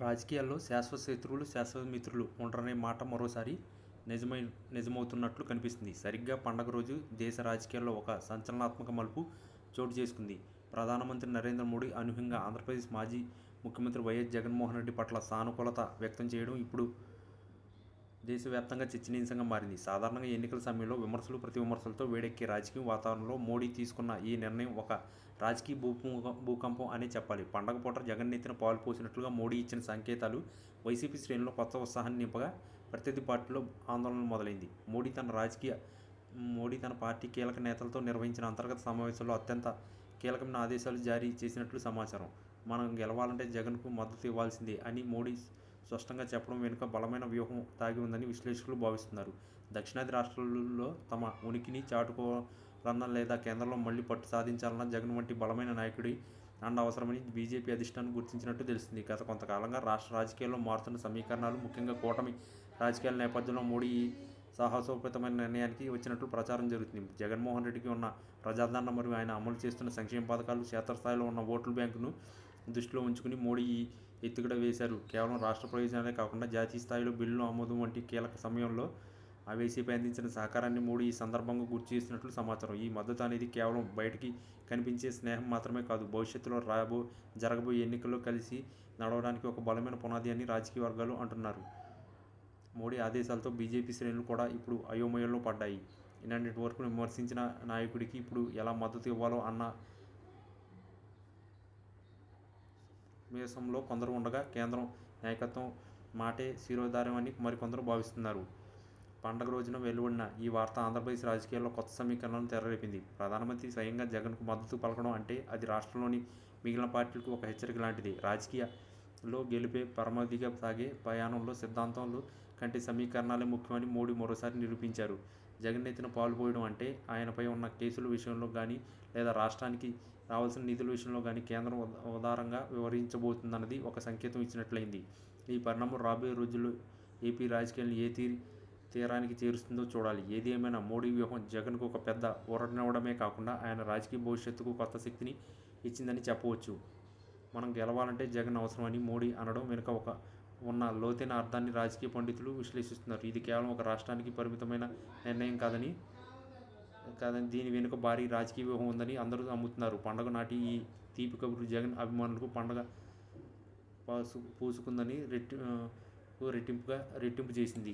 రాజకీయాల్లో శాశ్వత శత్రువులు శాశ్వత మిత్రులు ఉండరనే మాట మరోసారి నిజమై నిజమవుతున్నట్లు కనిపిస్తుంది. సరిగ్గా పండగ రోజు దేశ రాజకీయాల్లో ఒక సంచలనాత్మక మలుపు చోటు చేసుకుంది. ప్రధానమంత్రి నరేంద్ర మోడీ అనూహ్యంగా ఆంధ్రప్రదేశ్ మాజీ ముఖ్యమంత్రి వైఎస్ జగన్మోహన్ రెడ్డి పట్ల సానుకూలత వ్యక్తం చేయడం ఇప్పుడు దేశవ్యాప్తంగా చర్చనీయాంశంగా మారింది. సాధారణంగా ఎన్నికల సమయంలో విమర్శలు ప్రతి విమర్శలతో వేడెక్కే రాజకీయ వాతావరణంలో మోడీ తీసుకున్న ఈ నిర్ణయం ఒక రాజకీయ భూకంపం భూకంపం అనే చెప్పాలి. పండగ పూట జగన్ నెత్తిన పాలు పోసినట్లుగా మోడీ ఇచ్చిన సంకేతాలు వైసీపీ శ్రేణుల్లో కొత్త ఉత్సాహాన్ని నింపగా ప్రత్యర్థి పార్టీలో ఆందోళన మొదలైంది. మోడీ తన రాజకీయ మోడీ తన పార్టీ కీలక నేతలతో నిర్వహించిన అంతర్గత సమావేశంలో అత్యంత కీలకమైన ఆదేశాలు జారీ చేసినట్లు సమాచారం. మనం గెలవాలంటే జగన్కు మద్దతు ఇవ్వాల్సిందే అని మోడీ స్పష్టంగా చెప్పడం వెనుక బలమైన వ్యూహం తాగి ఉందని విశ్లేషకులు భావిస్తున్నారు. దక్షిణాది రాష్ట్రాలలో తమ ఉనికిని చాటుకోవాలన్న లేదా కేంద్రంలో మళ్ళీ పట్టు సాధించాలన్న జగన్ వంటి బలమైన నాయకుడి అండ అవసరమని బీజేపీ అధిష్టానం గుర్తించినట్టు తెలుస్తుంది. గత కొంతకాలంగా రాష్ట్ర రాజకీయాల్లో మారుతున్న సమీకరణాలు ముఖ్యంగా కూటమి రాజకీయాల నేపథ్యంలో మోడీ సాహసోపేతమైన నిర్ణయానికి వచ్చినట్లు ప్రచారం జరుగుతుంది. జగన్మోహన్ రెడ్డికి ఉన్న ప్రజాదరణ మరియు ఆయన అమలు చేస్తున్న సంక్షేమ పథకాలు క్షేత్రస్థాయిలో ఉన్న ఓట్ల బ్యాంకును దృష్టిలో ఉంచుకుని మోడీ ఎత్తుగడ వేశారు. కేవలం రాష్ట్ర ప్రయోజనాలే కాకుండా జాతీయ స్థాయిలో బిల్లు ఆమోదం వంటి కీలక సమయంలో ఆ వైసీపీ అందించిన సహకారాన్ని మోడీ ఈ సందర్భంగా గుర్తు చేసినట్లు సమాచారం. ఈ మద్దతు అనేది కేవలం బయటికి కనిపించే స్నేహం మాత్రమే కాదు భవిష్యత్తులో రాబో జరగబోయే ఎన్నికల్లో కలిసి నడవడానికి ఒక బలమైన పునాది అని రాజకీయ వర్గాలు అంటున్నారు. మోడీ ఆదేశాలతో బీజేపీ శ్రేణులు కూడా ఇప్పుడు అయోమయంలో పడ్డాయి. ఇలాంటి వరకు విమర్శించిన నాయకుడికి ఇప్పుడు ఎలా మద్దతు ఇవ్వాలో అన్న మీసంలో కొందరు ఉండగా కేంద్రం నాయకత్వం మాటే శిరోధార్యం అని మరికొందరు భావిస్తున్నారు. పండగ రోజున వెలువడిన ఈ వార్త ఆంధ్రప్రదేశ్ రాజకీయాల్లో కొత్త సమీకరణలను తెరలేపింది ప్రధానమంత్రి స్వయంగా జగన్కు మద్దతు పలకడం అంటే అది రాష్ట్రంలోని మిగిలిన పార్టీలకు ఒక హెచ్చరిక లాంటిది. రాజకీయాల్లో గెలిపే పరమాధిగా సాగే ప్రయాణంలో సిద్ధాంతాలు కంటే సమీకరణాలే ముఖ్యమని మోడీ మరోసారి నిరూపించారు. జగన్ ఎత్తిన అంటే ఆయనపై ఉన్న కేసుల విషయంలో కానీ లేదా రాష్ట్రానికి రావాల్సిన నిధుల విషయంలో కానీ కేంద్రం ఉదారంగా వివరించబోతుందన్నది ఒక సంకేతం ఇచ్చినట్లయింది. ఈ పరిణామం రాబోయే రోజుల్లో ఏపీ రాజకీయాలను ఏ తీరి తీరానికి చేరుస్తుందో చూడాలి. ఏది ఏమైనా మోడీ వ్యూహం జగన్కు ఒక పెద్ద ఊరటనివ్వడమే కాకుండా ఆయన రాజకీయ భవిష్యత్తుకు కొత్త శక్తిని ఇచ్చిందని చెప్పవచ్చు. మనం గెలవాలంటే జగన్ అవసరమని మోడీ అనడం వెనుక ఒక ఉన్న లోతైన అర్థాన్ని రాజకీయ పండితులు విశ్లేషిస్తున్నారు. ఇది కేవలం ఒక రాష్ట్రానికి పరిమితమైన నిర్ణయం కాదని కాదని దీని వెనుక భారీ రాజకీయ వ్యూహం ఉందని అందరూ నమ్ముతున్నారు. పండగ నాటి ఈ తీపి కబురు జగన్ అభిమానులకు పండగ పాసు పూసుకుందని రెట్టి రెట్టింపుగా రెట్టింపు చేసింది.